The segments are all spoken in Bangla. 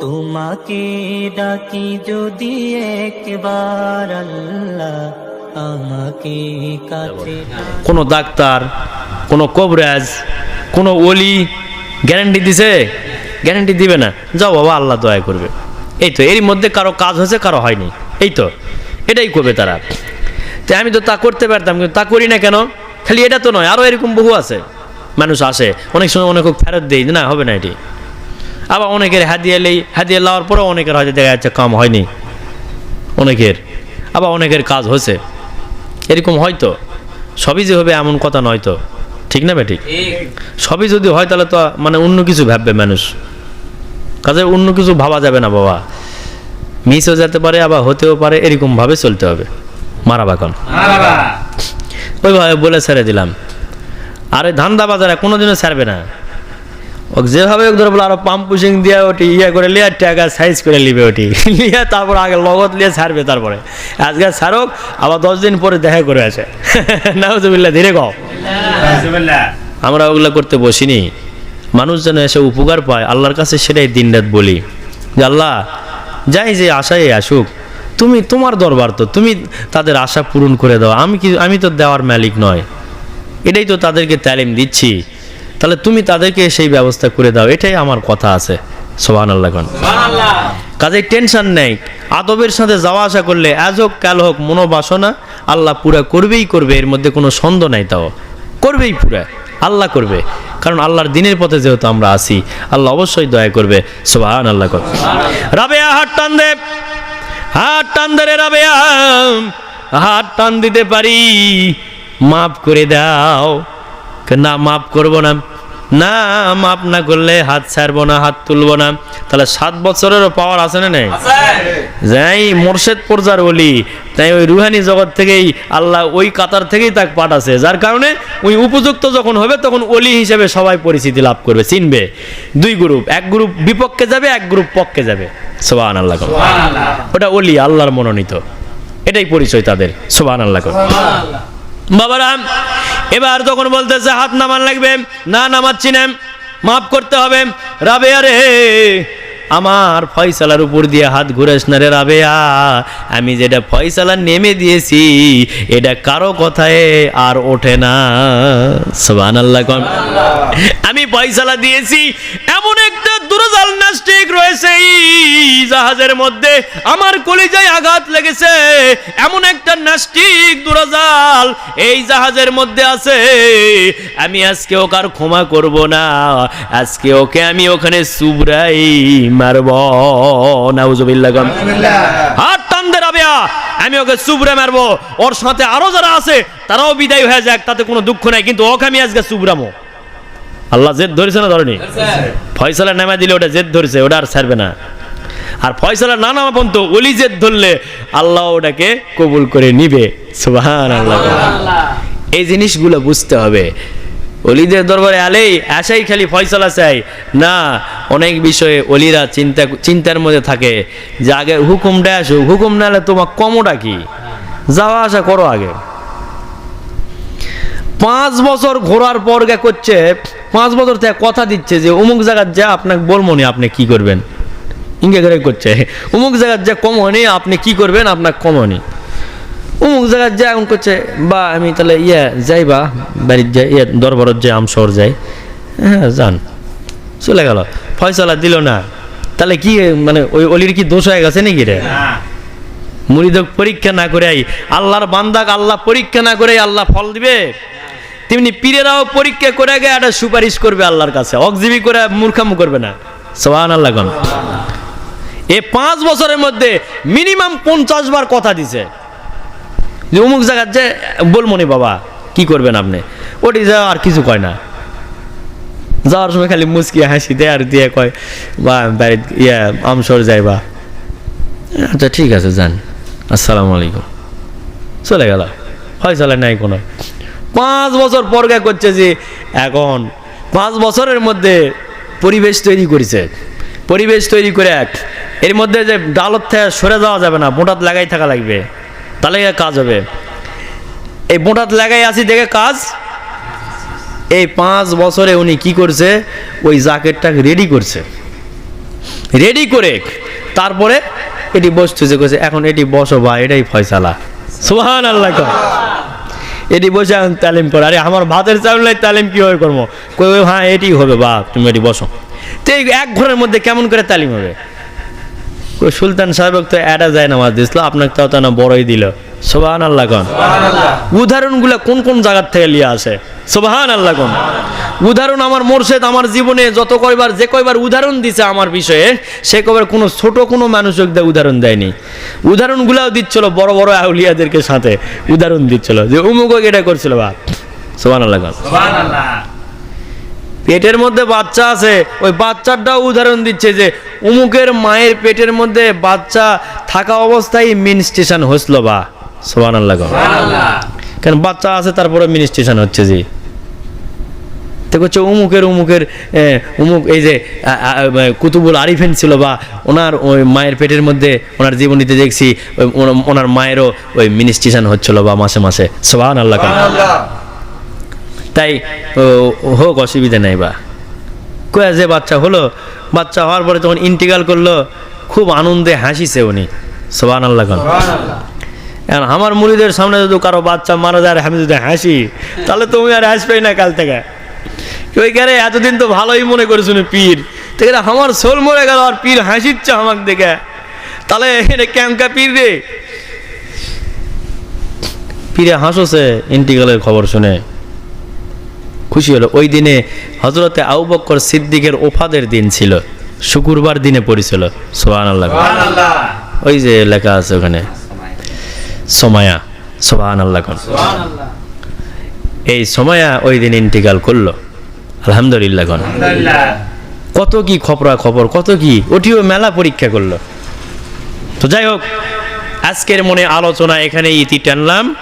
তোমাকে ডাকি যদি একবার আল্লাহ আমাকে কাছে কোনো ডাক্তার, কোনো কবরাজ, কোনো ওলি গ্যারান্টি দিছে? গ্যারান্টি দিবে না। যাও বাবা, আল্লাহ দয়া করবে। এই তো, এরই মধ্যে কারও কাজ হয়েছে, কারও হয়নি। এই তো, এটাই করবে তারা। তো আমি তো তা করতে পারতাম, কিন্তু তা করি না কেন? খালি এটা তো নয় আরও এরকম বহু আছে। মানুষ আসে, অনেক সময় অনেক ফেরত দেই, না, হবে না এটি। আবার অনেকের হাদিয়া লেই হাদিয়া লাওয়ার পরেও অনেকের হয়তো দেখা যাচ্ছে কাম হয়নি। অনেকের আবার অনেকের কাজ হয়েছে। এরকম হয়তো। সবই যে হবে এমন কথা নয় তো। ঠিক না বেঠিক সবই যদি হয় তাহলে তো মানে অন্য কিছু ভাববে মানুষ। কাজে অন্য কিছু ভাবা যাবে না বাবা। মিসও যেতে পারে আবার হতেও পারে এরকম ভাবে চলতে হবে। মারা বাকন ওইভাবে বলে ছেড়ে দিলাম। আরে ধান্দা বাজারে কোনোদিনও ছাড়বে না। যেভাবে ধরে বলে আরও পাম্প পুশিং দিয়ে ওটি ইয়ে করে লিয়ে টাকা সাইজ করে নিবে ওটি। লিয়ে তারপর আগে লগত লিয়ে ছাড়বে তারপরে। আজকে ছাড়ক আবার দশ দিন পরে দেখা করে আছে নাউজুবিল্লাহ ধীরে গাও আমরা ওগুলো করতে বসিনি। মানুষ যেন এসে উপকার পায় আল্লাহর কাছে সেটাই দিন রাত বলি। যে আল্লাহ যাই যে আশায় আসুক তুমি তোমার দরবার তো তুমি তাদের আশা পূরণ করে দাও। আমি কি আমি তো দেওয়ার মালিক নয়। এটাই তো তাদেরকে তালিম দিচ্ছি। তাহলে তুমি তাদেরকে সেই ব্যবস্থা করে দাও এটাই আমার কথা আছে। সোহান আল্লাহ কাজে টেনশন নেই। আদবের সাথে যাওয়া আসা করলে আজ হোক কাল হোক মনোবাসনা আল্লাহ পুরা করবেই করবে এর মধ্যে কোনো সন্দেহ নাই তাও। করবেই পুরা আল্লাহ করবে। কারণ আল্লাহর দিনের পথে যেহেতু আমরা আসি আল্লাহ অবশ্যই দয়া করবে। সোহান আল্লাহ রাবেয়া হাট টান দে। হাট টান দে রাবেয়া। হাট টান দিতে পারি মাফ করে দাও। না মাফ করব না। না মাফ না করলে হাত ছাড়বো না হাত তুলবো না। তাহলে সাত বছরেরও পাওয়ার আছে না নেই? যাই মোর্শেদ পর্যার বলি তাই ওই রুহানি জগৎ থেকেই আল্লাহ ওই কাতার থেকেই তাকে পাঠাছে। যার কারণে ওই উপযুক্ত যখন হবে তখন অলি হিসেবে সবাই পরিচিতি লাভ করবে চিনবে। দুই গ্রুপ এক গ্রুপ বিপক্ষে যাবে এক গ্রুপ পক্ষে যাবে। সোবান আল্লাহ। ওটা অলি আল্লাহর মনোনীত। এটাই পরিচয় তাদের। সোবান আল্লাহ। বাবারা, এবার যখন বলতেছে, হাত নামান লাগবে, না নামাচ্ছি না, মাফ করতে হবে। রাবে আরে আমার ফয়সালার উপর দিয়ে হাত ঘুরেস না রে রাবেয়া। আমি যেটা ফয়সালা নেমে দিয়েছি, এটা কারও কথায় আর ওঠে না। আল্লাহ আমি ফয়সালা দিয়েছি, এমন একটা দুরজাল নাস্টিক রয়েছে জাহাজের মধ্যে? আমার কলিজায় আঘাত লেগেছে। এমন একটা নাস্টিক এই জাহাজের মধ্যে আছে। আমি আজকে ওকে আর ক্ষমা করব না। আজকে ওকে আমি ওখানে সুবরাই মারব। নাউজুবিল্লাহ হাত টান দে রাবেয়া। আমি ওকে সুবরে মারবো। ওর সাথে আরও যারা আছে, তারাও বিদায় হয়ে যাক, তাতে কোনো দুঃখ নাই, কিন্তু ওকে আমি আজকে সুবরামো। আল্লাহ জেদ ধরেছে না ধরেনি? ফয়সালা নামা দিলে ওটা জেদ ধরেছে ওটা আর ছাড়বে না। আর ফয়সালা না নামা পর্যন্ত অলি জেদ ধরলে আল্লাহ ওটাকে কবুল করে নিবে। সুবাহান আল্লাহ এই জিনিসগুলো বুঝতে হবে। অলিদের দরবারে আলেই আশাই খালি ফয়সালা চাই। না অনেক বিষয়ে অলিরা চিন্তা চিন্তার মধ্যে থাকে যে আগে হুকুমটা আসুক। হুকুম না হলে তোমার কমোটা কি? যাওয়া আসা করো আগে। পাঁচ বছর ঘোরার পর গে করছে পাঁচ বছর থেকে কথা দিচ্ছে যে অমুক জায়গার যা আপনাকে বলব নি আপনি কি করবেন? ইঙ্গে করে করছে অমুক জায়গার যা কম হয়নি আপনি কি করবেন? আপনাকে কম হয়নি অমুক জায়গার যা এমন করছে বা আমি তাহলে ইয়ে যাই বা বাড়ির যাই ইয়ে দরবারত যাই আমশহর যাই। হ্যাঁ যান। চলে গেল। ফয়সলা দিল না। তাহলে কি মানে ওই অলির কি দোষ হয়ে গেছে নাকি রে? মুরিদক পরীক্ষা না করে আল্লাহর বান্দাক আল্লাহ পরীক্ষা না করে আল্লাহ ফল দিবে? তেমনি পীরেরাও পরীক্ষা করে গে একটা সুপারিশ করবে আল্লাহর কাছে। অকজিবি করে মূর্খামু করবে না। সোহান আল্লাহ এ পাঁচ বছরের মধ্যে মিনিমাম পঞ্চাশ বার কথা দিছে। যে অমুক জায়গার যে বলমনি বাবা, কি করবেন আপনি? ওটি যা আর কিছু কয় না। যাওয়ার সময় খালি মুসকি হাসি দেয় আর দিয়ে কয়, বা, বাড়ির ইয়া আমসর যাই বা। আচ্ছা ঠিক আছে, যান। আসসালামু আলাইকুম। চলে গেল। হয় চলে নাই কোনো। পাঁচ বছর পর গে করছে যে এখন পাঁচ বছরের মধ্যে পরিবেশ তৈরি করেছে। পরিবেশ তৈরি করে এক। এর মধ্যে যে ডালত থেকে সরে যাওয়া যাবে না, বোটাত লাগাই থাকা লাগবে। তাহলে কাজ হবে। এই বোটাত লাগাই আসি দেখে কাজ? এই পাঁচ বছরে উনি কি করছে? ওই জ্যাকেটটাকে রেডি করছে। রেডি করে তারপরে এটি বসতেছে, কইছে, এখন এটি বসো বা এটাই ফয়সালা। সুহান আল্লাহ এটি বসে তালিম করো। আরে, আমার ভাতের চাউল তালিম কীভাবে করব? কই হ্যাঁ এটি হবে বা তুমি এটি বসো। তো এই এক ঘরের মধ্যে কেমন করে তালিম হবে? সুলতান সাহেব তো এটা যায় নামাজ দিছিল আপনাকে তা না বড়ই দিল। সোবাহান আল্লাহ কন উদাহরণগুলো কোন কোন জায়গার থেকে লিয়ে আসে সোবাহান আল্লাহ কন উদাহরণ আমার মোর্শেদ আমার জীবনে যত কয়বার যে কয়বার উদাহরণ দিছে আমার বিষয়ে সে কয়বার কোনো ছোট কোনো মানুষক দিয়ে উদাহরণ দেয়নি। উদাহরণগুলাও দিচ্ছিল বড় বড় আউলিয়াদেরকে সাথে উদাহরণ দিচ্ছিল যে উমুক এটা করছিল বা সোবাহান আল্লাহ কন পেটের মধ্যে বাচ্চা আছে ওই বাচ্চাটাও উদাহরণ দিচ্ছে যে উমুকের মায়ের পেটের মধ্যে বাচ্চা থাকা অবস্থায় মিন স্টেশন হসল বা। সোহান আল্লাহ কেন বাচ্চা আছে তারপরে মিন স্টেশন হচ্ছে জি। তো হচ্ছে উমুকের উমুকের উমুক এই যে কুতুবুল আরিফেন ছিল বা ওনার ওই মায়ের পেটের মধ্যে ওনার জীবনীতে দেখছি ওনার মায়েরও ওই মিনিস্ট্রেশন হচ্ছিল বা মাসে মাসে। সোহান আল্লাহ তাই ও, হোক অসুবিধা নেই বা। কয়া যে বাচ্চা হলো বাচ্চা হওয়ার পরে যখন ইন্টিগ্রাল করল খুব আনন্দে হাসিছে উনি। সোবান আল্লাহ এখন আমার মুড়িদের সামনে যদি কারও বাচ্চা মারা যায় আমি যদি হাসি তাহলে তুমি আর হাসবেই না কাল থেকে। ওই গেলে এতদিন তো ভালোই মনে করেছ পীর? তো এরা আমার সোল মরে গেল আর পীর হাসিচ্ছে আমাকে দেখে তাহলে এটা ক্যামকা পীর রে? পীরে হাসছে ইন্টিগ্রালের খবর শুনে। খুশি হলো। ওই দিনে হজরতে আউ বক্কর সিদ্দিকের ওফাদের দিন ছিল। শুক্রবার দিনে পড়েছিল। সোহান আল্লাহ ওই যে লেখা আছে ওখানে। সময়া সোহান আল্লাহ খান এই সময়া ওই দিন ইন্টিকাল করল আলহামদুলিল্লাহ খান কত কি খবরা খবর কত কি ওটিও মেলা পরীক্ষা করল। তো যাই হোক আজকের মনে আলোচনা এখানে ইতি টানলাম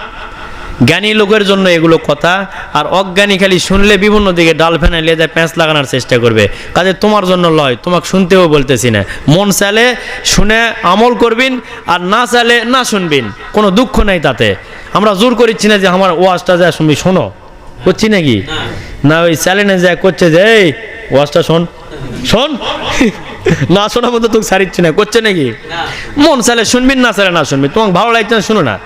জ্ঞানী লোকের জন্য এগুলো কথা আর অজ্ঞানী খালি শুনলে বিভিন্ন দিকে ডাল ফেনে যায় প্যাঁচ লাগানোর চেষ্টা করবে। কাজে তোমার জন্য লয় তোমাকে শুনতেও বলতেছি না। মন চালে শুনে আমল করবিন আর না চালে না শুনবিন। কোনো দুঃখ নাই তাতে। আমরা জোর করিচ্ছি না যে আমার ওয়াজটা যা শুনবি শোনো। করছি নাকি না ওই চ্যালেঞ্জে যা করছে যে এই ওয়াজটা শোন। শোন? না শোনার মতো তোকে সারিচ্ছি না। করছে নাকি? মন চালে শুনবিন না চালে না শুনবি তোমাকে ভালো লাগছে না শুনো না।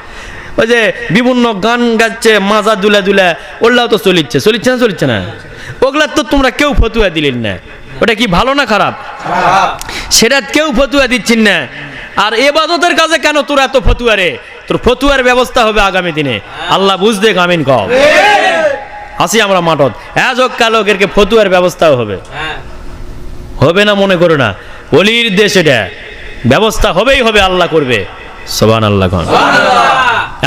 ওই যে বিভিন্ন গান গাচ্ছে, মাজা দুলা দুলা, ওগুলাও তো চলিচ্ছে। চলিচ্ছে না চলিচ্ছে না? ওগুলা তো তোমরা কেউ ফতুয়া দিলেন না। ওটা কি ভালো না খারাপ? সেটা কেউ ফতুয়া দিচ্ছেন না। আর এবাদতের কাজে কেন তোর এত ফতুয়া রে? তোর ফতুয়ার ব্যবস্থা হবে আগামী দিনে। আল্লাহ বুঝতে কামিন কম আসি আমরা মাঠত। হ্যাঁ যোগ কালক এরকে ফতুয়ার ব্যবস্থাও হবে। হবে না মনে করো না। অলির দেশ এটা। ব্যবস্থা হবেই হবে, আল্লাহ করবে। সোবান আল্লাহ খান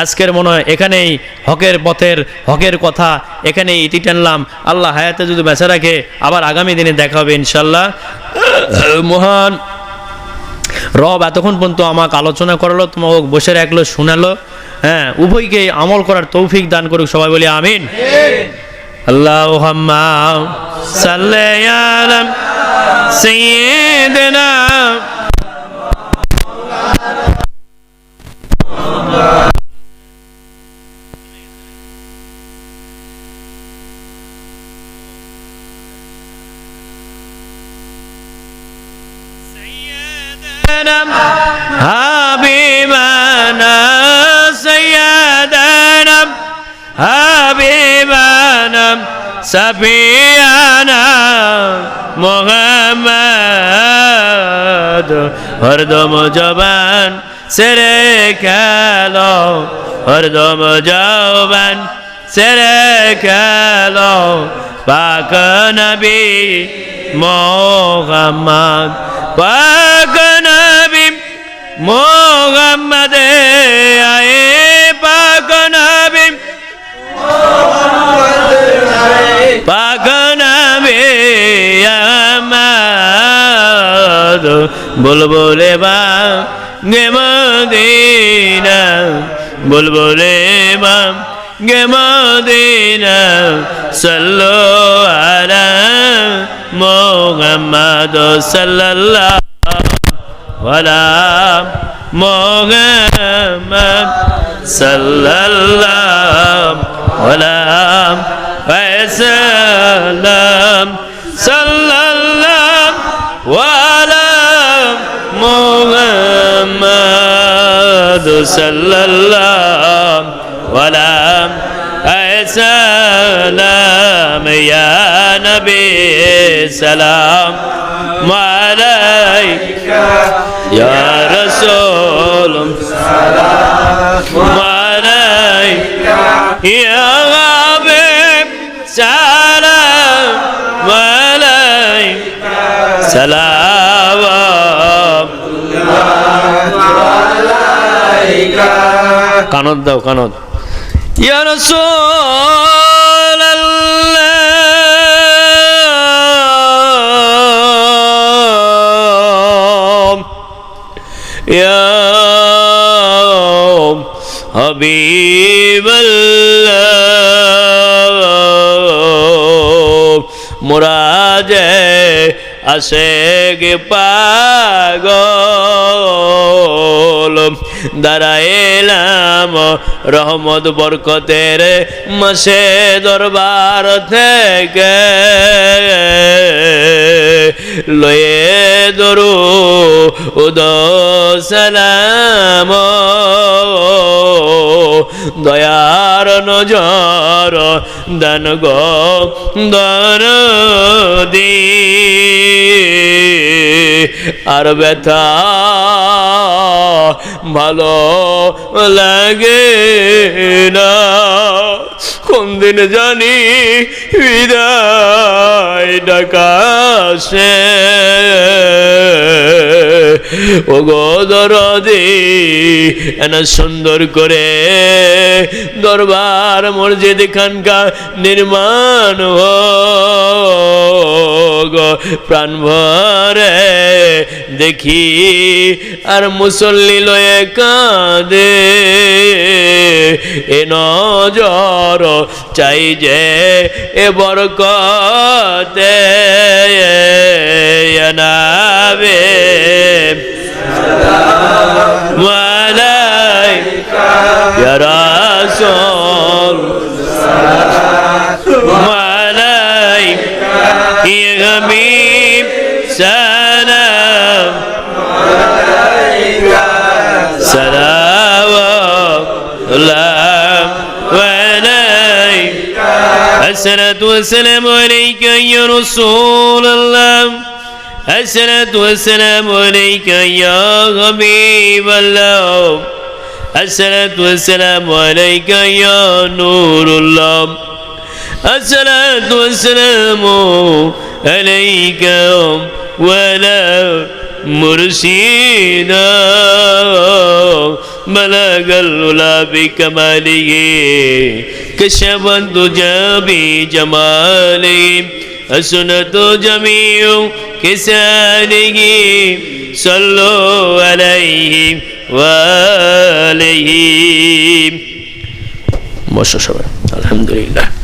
আজকের মনে হয় এখানেই হকের পথের হকের কথা এখানেই ইতি টানলাম আল্লাহ হায়াতে যদি বেঁচে রাখে আবার আগামী দিনে দেখা হবে ইনশাল্লাহ মহান রব এতক্ষণ পর্যন্ত আমাকে আলোচনা করালো তোমাকে বসে রাখলো শোনালো হ্যাঁ উভয়কে আমল করার তৌফিক দান করুক সবাই বলি আমিন আল্লাহ সাল্লাম سيدنا سيدنا حبيبنا سيدنا حبيبنا سبينا محمد هردم جبان سر کلو هردم جوان سر کلو پاک نبی محمد پاک نبی মোহাম্মদ আয়ে পাক নবী। পাগনাবে আমার বুলবুলে বা গে মদিনা। বুলবুলে বা গে মদিনা। সাল্লো মোহাম্মদ সাল্লাল্লাহ ولا محمد صلى الله ولا فيصل صلى الله ولا محمد صلى الله ولا سلام يا نبي سلام عليك. يا رسول سلام عليك يا غابب سلام عليك سلام عليك قنوت دو قنوت يا رسول হাবিব আল্লাহ মুরাজে আশেক পাগল। দাঁড়াইলাম রহমত বরকতের মাসে দরবার থেকে। লয়ে দরু উদ সালাম। দয়ার নজর দান গো দর দি আর ব্যথা ভালো লাগে না। কোন দিন জানি বিদায় ডাকাশে? ও গো দরদি, এনা সুন্দর করে দরবার মসজিদ খানকা নির্মাণ হোক। প্রাণ ভরে দেখি আর মুসল্লি লয়ে কাঁদে। এ নজর চাই যে এ বরকতে নাবে মালাইক ইয়া রাসূল মালাইক ইয়া الصلاة والسلام عليك يا رسول الله. الصلاة والسلام عليك يا حبيب الله. الصلاة والسلام عليك يا نور الله. الصلاة والسلام عليك ولا مرشدا بلغ العلا بكماله كشفت جابي جمالي حسنت جميع كساله صلوا عليه وآله ما شاء الله الحمد لله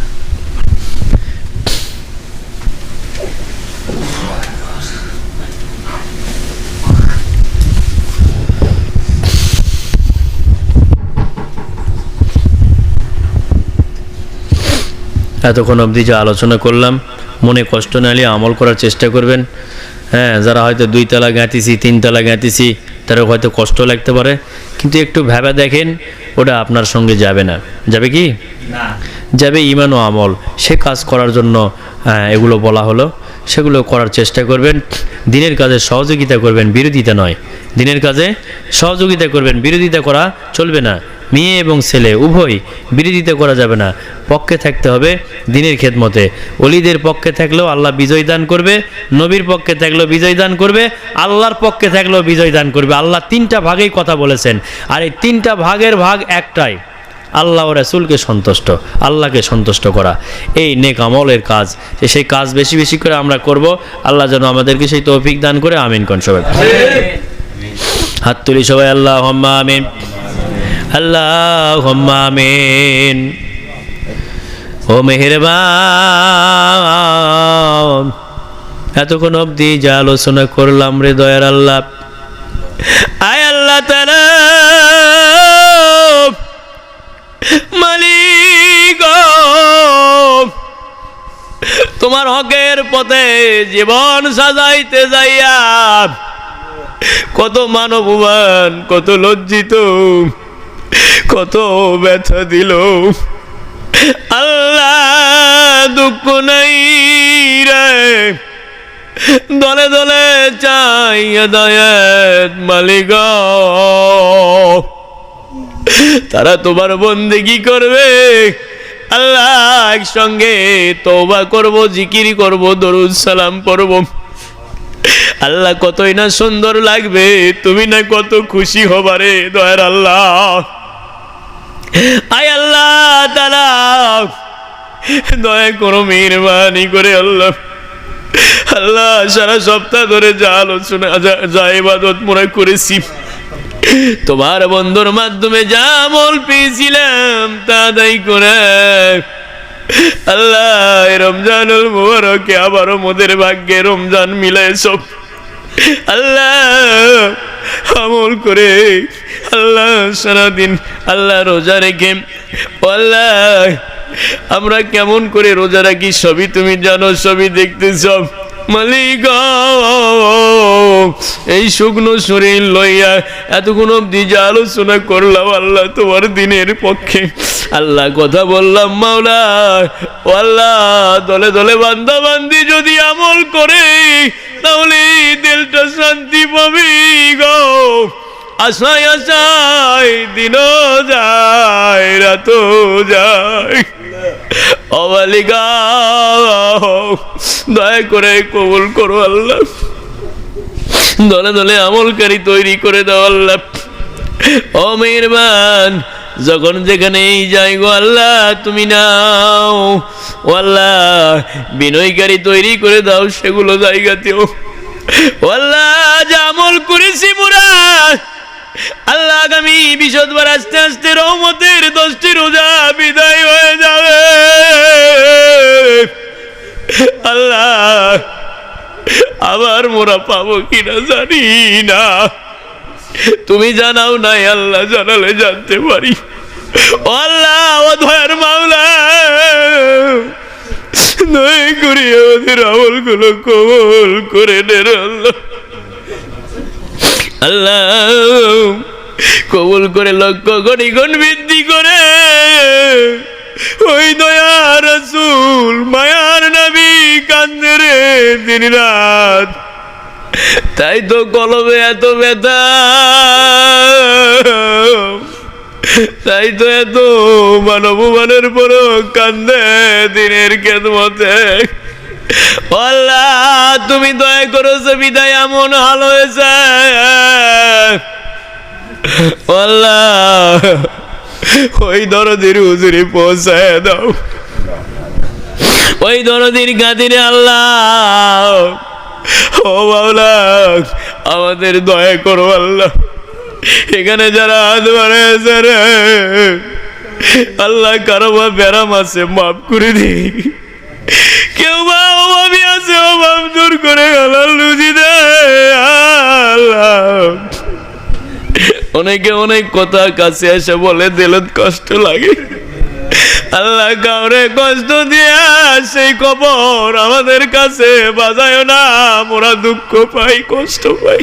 এতক্ষণ অবধি যে আলোচনা করলাম মনে কষ্ট না নিয়ে আমল করার চেষ্টা করবেন। হ্যাঁ যারা হয়তো দুই তলা গাঁতিছি তিন তলা গাঁতিছি তারা হয়তো কষ্ট লাগতে পারে। কিন্তু একটু ভেবে দেখেন ওটা আপনার সঙ্গে যাবে না। যাবে কি? যাবে ইমান ও আমল। সে কাজ করার জন্য হ্যাঁ, এগুলো বলা হলো। সেগুলো করার চেষ্টা করবেন। দিনের কাজে সহযোগিতা করবেন বিরোধিতা নয়। দিনের কাজে সহযোগিতা করবেন বিরোধিতা করা চলবে না। মেয়ে এবং ছেলে উভয় বিরোধিতা করা যাবে না। পক্ষে থাকতে হবে দিনের খেদমতে। অলিদের পক্ষে থাকলেও আল্লাহ বিজয় দান করবে নবীর পক্ষে থাকলেও বিজয় দান করবে আল্লাহর পক্ষে থাকলেও বিজয় দান করবে। আল্লাহ তিনটা ভাগেই কথা বলেছেন। আর এই তিনটা ভাগের ভাগ একটাই। আল্লাহ ও রাসুলকে সন্তুষ্ট আল্লাহকে সন্তুষ্ট করা। এই নেক আমলের কাজ। সেই কাজ বেশি বেশি করে আমরা করব আল্লাহ যেন আমাদেরকে সেই তৌফিক দান করে আমিন কোন সবাই। হাত তুলি সবাই আল্লাহ আমিন। আমিন। ও মেহেরবান, এতক্ষণ অবধি যা আলোচনা করলাম রে দয়ার আল্লাহ। আয় আল্লাহ তারা মালিক তোমার হকের পথে জীবন সাজাইতে যাইয়া, কত মানবমান কত লজ্জিত। কত ব্যথা দিল। আল্লাহ দুঃখ নাই রে। দলে দলে চাই দয়াত মালিক। তারা তোমার বন্দেগি করবে? আল্লাহ একসঙ্গে তওবা করব, জিকির করব, দরুদ সালাম পড়ব। আল্লাহ কতই না সুন্দর লাগবে, তুমি না কত খুশি হবারে দয়ার আল্লাহ। আয় আল্লাহ দয়া করো মেহরবানি করে আল্লাহ। আল্লাহ, সারা সপ্তাহ ধরে যা আলোচনা, যা- ইবাদত মোরা করেছি। তোমার বন্ধুর মাধ্যমে যা আমল পেয়েছিলাম তা দায়ী করে। আল্লাহ রমজানুল মুবারকে আবারও মোদের ভাগ্যে রমজান মিলায় সব আল্লাহ আমল করে আল্লাহ সারাদিন আল্লাহ রোজা রেখে আল্লাহ, আমরা কেমন করে রোজা রাখি সবই তুমি জানো, সবই দেখতে সব মালিক, এই শুকনো শরীর লইয়া এতক্ষণ অব্দি যে আলোচনা করলাম, আল্লাহ তোমার দিনের পক্ষে। আল্লাহ কথা বললাম, মাওলা আল্লাহ, দলে দলে বান্দা বান্দি যদি আমল করে তাহলে দিলটা শান্তি পাবি গো। আশায় আশায় দিনও যায়, রাতও যায়। অবালিকা, দয়া করে কবুল করো আল্লাহ। দলে দলে আমলকারী তৈরি করে দাও আল্লাহ। ও মেহরবান যখন যেখানেই যাই গো আল্লাহ, তুমি নাও। ও আল্লাহ বিনয়কারী তৈরি করে দাও সেগুলো জায়গাতেও। আল্লাহ যা আমল করেছি মোরা। আল্লাহ আগামী বিশদবার আস্তে আস্তে রহমতের দশটি রোজা বিদায় হয়ে যাবে। আল্লাহ, আবার মোরা পাবো কিনা জানি না। তুমি জানাও নাই, আল্লাহ জানালে জানতে পারি। আল্লাহ কবল করে নে আল্লাহ। আল্লাহ করে লক্ষ কোটি গুণ বৃদ্ধি করে ওই দয়া রসুল, মায়ার নবী কান্দে রে দিন রাত। তাই তো কলবে এত ব্যথা। তাই তো এত মানবমানের পরও কান্দে দিনের খেদমতে। আল্লাহ, তুমি দয়া করেছ বিদায় এমন হাল হয়েছে। ওই দরদির হুজুরি পৌঁছায় দাও। ওই দরদির গাদিরে আল্লাহ। ও বাউলা আমাদের দয়া করো আল্লাহ। এখানে যারা হাত বাড়াইছে রে, আল্লাহ কারও বা ব্যারাম আছে, মাফ করে দিই কেউ বা অভাবী আছে, অভাব দূর করে হালাল দে অনেকে অনেক কথা কাছে এসে বলে দিলত কষ্ট লাগে। আল্লাহ কাউরে কষ্ট দিয়া সেই খবর আমাদের কাছে বাজায় না মোরা দুঃখ পাই, কষ্ট পাই।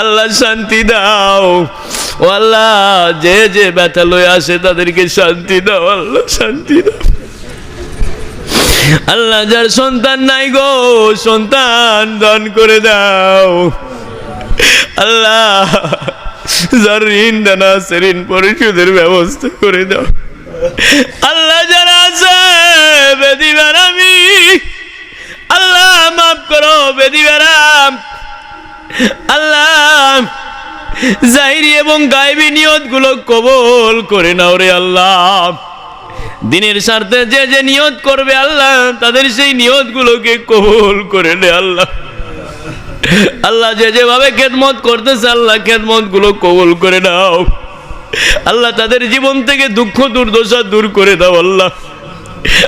আল্লাহ শান্তি দাও। ও আল্লাহ, যে যে ব্যথা লয়ে আসে তাদেরকে শান্তি দাও, আল্লাহ শান্তি দাও। আল্লাহ যার সন্তান নাই গো, সন্তান দান করে দাও। আল্লাহ যার ঋণ দানা আছে, ঋণ পরিশোধের ব্যবস্থা করে দাও। আল্লাহ যারা আছে, বেদি আমি আল্লাহ মাফ করো, বেদি বেড়াম আল্লাহ, জাহিরি এবং গাইবি নিয়তগুলো কবল করে নাও রে আল্লাহ। দিনের স্বার্থে যে যে নিয়ত করবে আল্লাহ, তাদের সেই নিয়ত গুলোকে কবুল করে নে আল্লাহ। আল্লাহ যে যেভাবে খেদমত করতেছে, আল্লাহ খেদমতগুলো কবুল করে নাও। আল্লাহ তাদের জীবন থেকে দুঃখ, দুর্দশা দূর করে দাও আল্লাহ।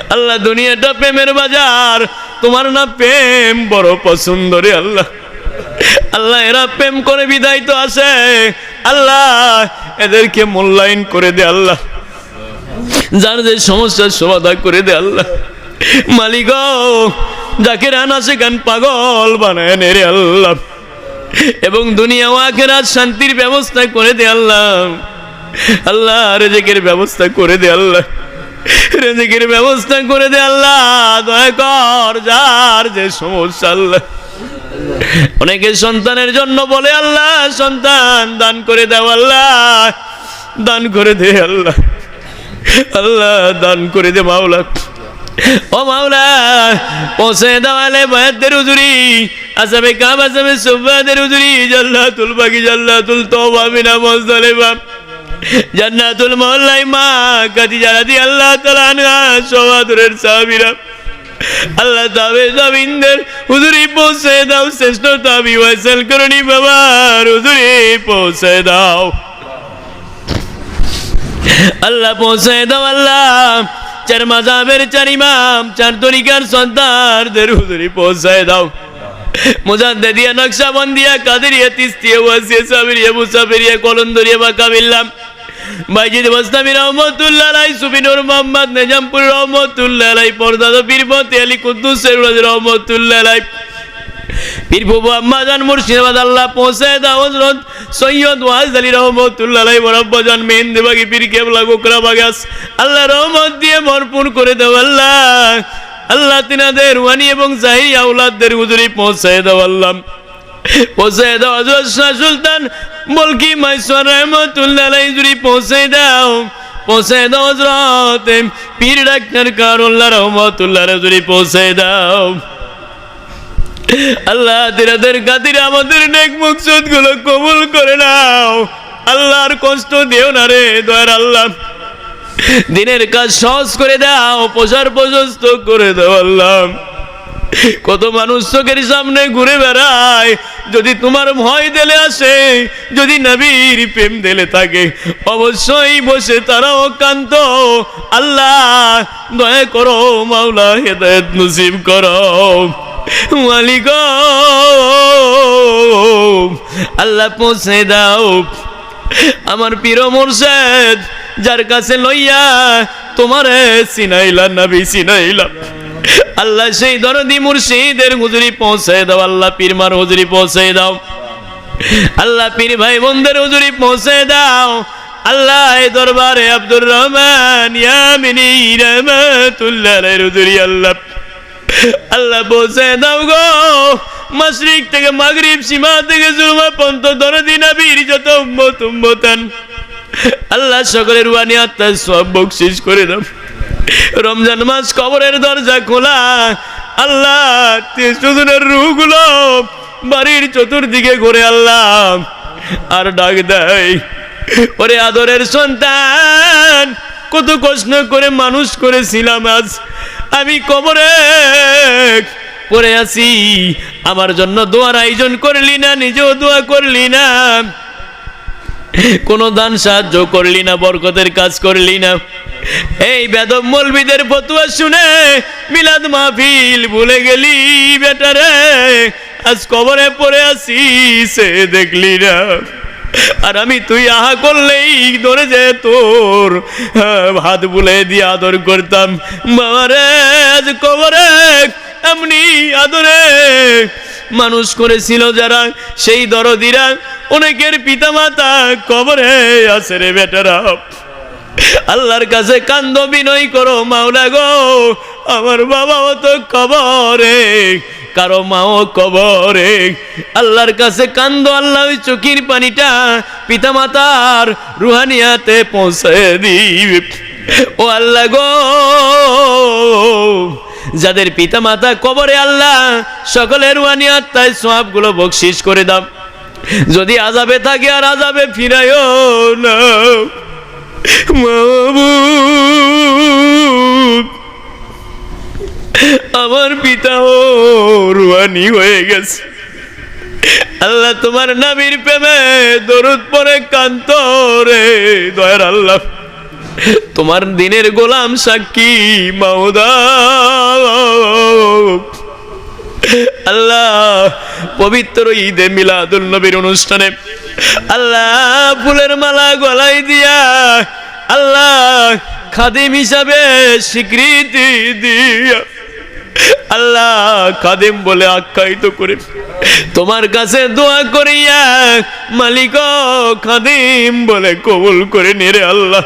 আল্লাহ দুনিয়াটা প্রেমের বাজার, তোমার না প্রেম বড় পছন্দ রে আল্লাহ। আল্লাহ, এরা প্রেম করে বিদায় তো আছে আল্লাহ, এদেরকে মূল্যায়ন করে দে আল্লাহ। যার যে সমস্যার সমাধান করে দে আল্লাহ। মালিক, যাকে রানা সেখান পাগল বানায় নে রে আল্লাহ। এবং দুনিয়া ও আখেরাত শান্তির ব্যবস্থা করে দে আল্লাহ। আল্লাহ, রেজেকের ব্যবস্থা করে দে আল্লাহ। রেজেকের ব্যবস্থা করে দে আল্লাহ। দয়া কর, যার যে সমস্যা আল্লাহ। অনেকে সন্তানের জন্য বলে, আল্লাহ, সন্তান, দান করে দাও, আল্লাহ, দান করে দে, আল্লাহ আল্লাহ, দান করে দে, মাওলা। ও মাওলা, পৌঁছে দেওয়ালে বয়াদের উজুরি আসামে কাম আসামে সুবাদের উজুরি জাল্লাতুল বাকি জাল্লাতুল তওবা, মিনা মুজদালিফা জান্নাতুল মহল্লাই মা কাদিজা রাদিয়াল্লাহু তাআলা আনহা, সওয়াদুরের সাহাবীরা। আল্লাহ তাবে জমিনদের হুজুরি পৌঁছে দাও, শ্রেষ্ঠ তাবি ওয়াসাল করণি বাবার হুজুরি পৌঁছে দাও। আল্লাহ পৌঁছে দাও আল্লাহ, চার মাজাবের চার তরিকার সন্তানদের হুজুরি পৌঁছে দাও। কাদেরিয়া, তিস্তিয়া, ওয়াসিয়া, সাবিরিয়া, মুসাফিরিয়া কলন্দরিয়া বাকাবিল্লাম বাইজিদ মোস্তামি রহমতুল্লাহ আলাই, সুবিনুর মোহাম্মদ নেজামপুর রহমতুল্লাহ আলাই, পর্দাদ বীরপতি আলী কুদ্দুস রহমতুল্লাহ আলাই। পীর মুর্শিদাবাদ, আল্লাহ সৈয়দ ওয়াজ আলী রহমতুল্লাহ পীর কেবলা গোকরা আল্লাহ রহমত দিয়ে ভরপুর করে দাও আল্লাহ। আল্লাহ তিনাদের ওয়ানি এবং জাহিরি আউলাদদের হুজুরি পৌঁছে দাও আল্লাহ। পৌঁছে দাও হজরত সুলতান, বলকি মাইসর রহমতুল্লাহ হুজুরি পৌঁছে দাও পৌঁছে দাও হজরত পীর ডাক্তার কারুল্লাহ রহমতুল্লাহ হুজুরি পৌঁছে দাও। আল্লাহ তিনাদের খাতিরে আমাদের নেক মকসুদগুলো কবুল করে নাও। আল্লাহর কষ্ট দিও না রে দয়ার আল্লাহ। দিনের কাজ সহজ করে দাও প্রসার প্রশস্ত করে দাও আল্লাহ। কত মানুষ চোখের সামনে ঘুরে বেড়ায়। যদি তোমার ভয় দিলে আসে, যদি নবীর প্রেম দিলে থাকে, অবশ্যই বসে তারাও কান্ত আল্লাহ, দয়া করো, মাওলা হেদায়ত নসিব করো। মালিক, আল্লাহ পৌঁছে দাও। আমার প্রিয় মোরশেদ, যার কাছে লইয়া তোমারে সিনাইলা, নবী সিনাইলা। আল্লাহ সেই দরদি মুর্শিদের হুজুরি পৌঁছে দাও, আল্লাহ পীরমার হুজুরি পৌঁছে দাও। আল্লাহ পীর ভাই বোনদের হুজুরি পৌঁছে দাও। আল্লাহ দরবারে আব্দুর রহমান, ইয়ামিনী রহমাতুল্লাহ হুজুরি আল্লাহ আল্লাহ পৌঁছে দাও গো। মাশরিক থেকে মাগরিব সীমা থেকে জুলমা পন্ত দরদি নবীর যত উম্মত উম্মতান। আল্লাহ সকলের ওয়ানি আত্মার সব বকশিস করে দাও। রমজান মাস কবরের দরজা খোলা। আল্লাহ তেজনের রুগুলো বাড়ির চতুর্দিকে ঘুরে আল্লাহ। আর ডাক দেয়, ওরে আদরের সন্তান, কত কষ্ট করে মানুষ করেছিলাম আজ। আমি কবরে পড়ে আছি, আমার জন্য দোয়ার আয়োজন করলি না, নিজেও দোয়া করলি না। কোনো দান সাহায্য করলি না বরকতের কাজ করলি না। এই বেদব মলবিদের ফতুয়া শুনে মিলাদ মাহফিল ভুলে গেলি বেটারে আজ কবরে পড়ে আছি সে দেখলি না। আর আমি তুই আহা করলেই ধরে যে তোর হ্যাঁ, হাত বুলে দিয়ে আদর করতাম। বাবারে আজ কবরে এমনি আদরে মানুষ করেছিল যারা, সেই দরদিরা অনেকের পিতামাতা কবরে আছে রে বেটারা। আল্লাহর কাছে কান্দ বিনয় করো মাওলা গো, আমার বাবাও তো কবরে, কারও মাও কবরে। আল্লাহর কাছে কান্দ, আল্লাহ ওই চোখের পানিটা পিতামাতার রুহানিয়াতে পৌঁছে দিবে। ও আল্লাহ গো যাদের পিতা মাতা কবরে আল্লাহ, সকলের রুহানি আত্মায় সবগুলো বকশিস করে দাও। যদি আজাবে থাকে আর আজাবে ফিরাইও না। আমার পিতা ও রুয়ানি হয়ে গেছে। আল্লাহ তোমার নামির প্রেমে দরুদ পরে কান্ত রে দয়ার আল্লাহ। তোমার দিনের গোলাম সাক্ষী মাওদা আল্লাহ, পবিত্র ঈদে মিলাদুল নবীর অনুষ্ঠানে আল্লাহ ফুলের মালা গলায় দিয়া আল্লাহ খাদিম হিসাবে স্বীকৃতি দিয়া আল্লাহ খাদিম বলে আখ্যায়িত করে তোমার কাছে দোয়া করিয়া মালিক খাদিম বলে কবুল করে নিরে আল্লাহ।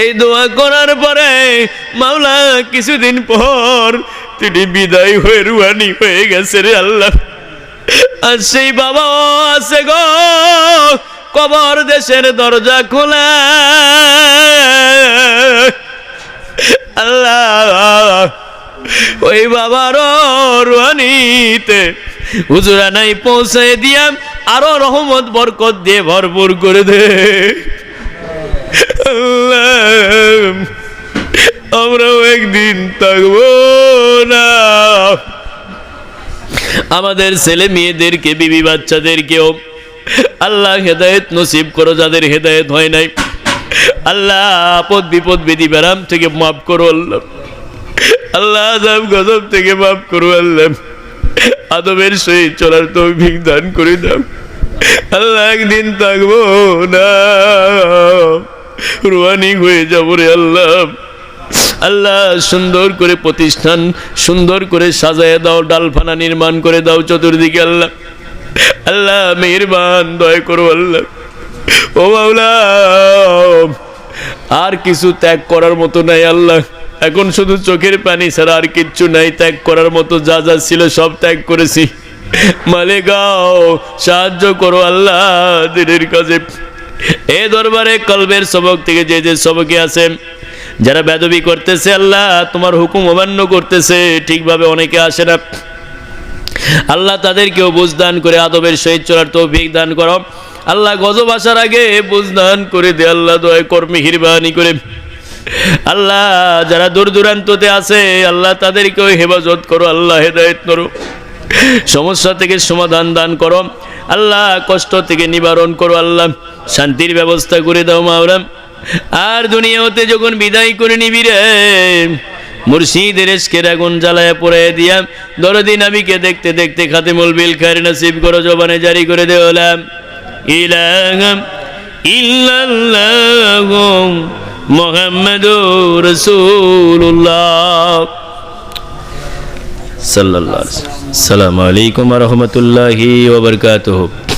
এই দোয়া করার পরে মাওলা কিছুদিন পর তিনি বিদায় হয়ে রুয়ানি হয়ে গেছে রে আল্লাহ। আর সেই বাবা আছে গো, কবর দেশের দরজা খোলা। আল্লাহ, ওই বাবার রুহানিতে হুজুরা নাই পৌঁছে দিয়া আরও রহমত, বরকত দিয়ে ভরপুর করে দে। আমরাও একদিন থাকব না। আমাদের ছেলে মেয়েদেরকে, বিবি বাচ্চাদেরকেও আল্লাহ হেদায়েত নসিব করো, যাদের হেদায়েত হয় নাই। আল্লাহ আপদ বিপদ বিধি ব্যারাম থেকে মাফ করো আল্লাহ। আল্লাহ আজাব গজব থেকে মাফ করো আল্লাহ। আদবের সহিত চলার তো তৌফিক দান করে আল্লাহ একদিন থাকব না। রুয়ানি হয়ে যাব রে আল্লাহ। আল্লাহ, সুন্দর করে প্রতিষ্ঠান, সুন্দর করে সাজায় দাও, ডালফানা নির্মাণ করে দাও চতুর্দিকে আল্লাহ। আল্লাহ, মেহরবান, দয়া করো আল্লাহ। ও মাওলা, আর কিছু ত্যাগ করার মতো নাই আল্লাহ। এখন শুধু চোখের পানি ছাড়া আর কিচ্ছু নাই। ত্যাগ করার মতো যা যা ছিল সব ত্যাগ করেছি। মালেগাও সাহায্য করো আল্লাহ, দিনের কাজে। এ দরবারে কলবের সবক থেকে যে যে সবকে আছে, যারা বেদবি করতেছে আল্লাহ, তোমার হুকুম অমান্য করতেছে, ঠিকভাবে অনেকে আসে না। আল্লাহ তাদেরকেও বুঝদান করে আদবের সহিত চলার তৌফিক দান করো। আল্লাহ গজব আসার আগে বুঝদান করে দে, আল্লাহ দয় কর্মে হিরবানি করে। আল্লাহ যারা দূর দূরান্ততে আছে, আল্লাহ তাদেরকেও হেফাজত করো, আল্লাহ হেদায়ত করো। সমস্যা থেকে সমাধান দান করো। আল্লাহ কষ্ট থেকে নিবারণ করো আল্লাহ। শান্তির ব্যবস্থা করে দাও মাওরা আর দুনিয়া হতে যখন বিদায় করে নিবি রে, মুর্শিদের এসকের আগুন জ্বালায় পড়ে দিয়া, দরদি নাবিকে দেখতে দেখতে খাতে বিল খায়ের নসিব করো, জবানে জারি করে দেওয়ালাম ইলাহা ইল্লাল্লাহ মুহাম্মাদুর রাসূলুল্লাহ। সাল্লাম। আসসালামু আলাইকুম রাহমাতুল্লাহি ওয়া বারাকাতুহু।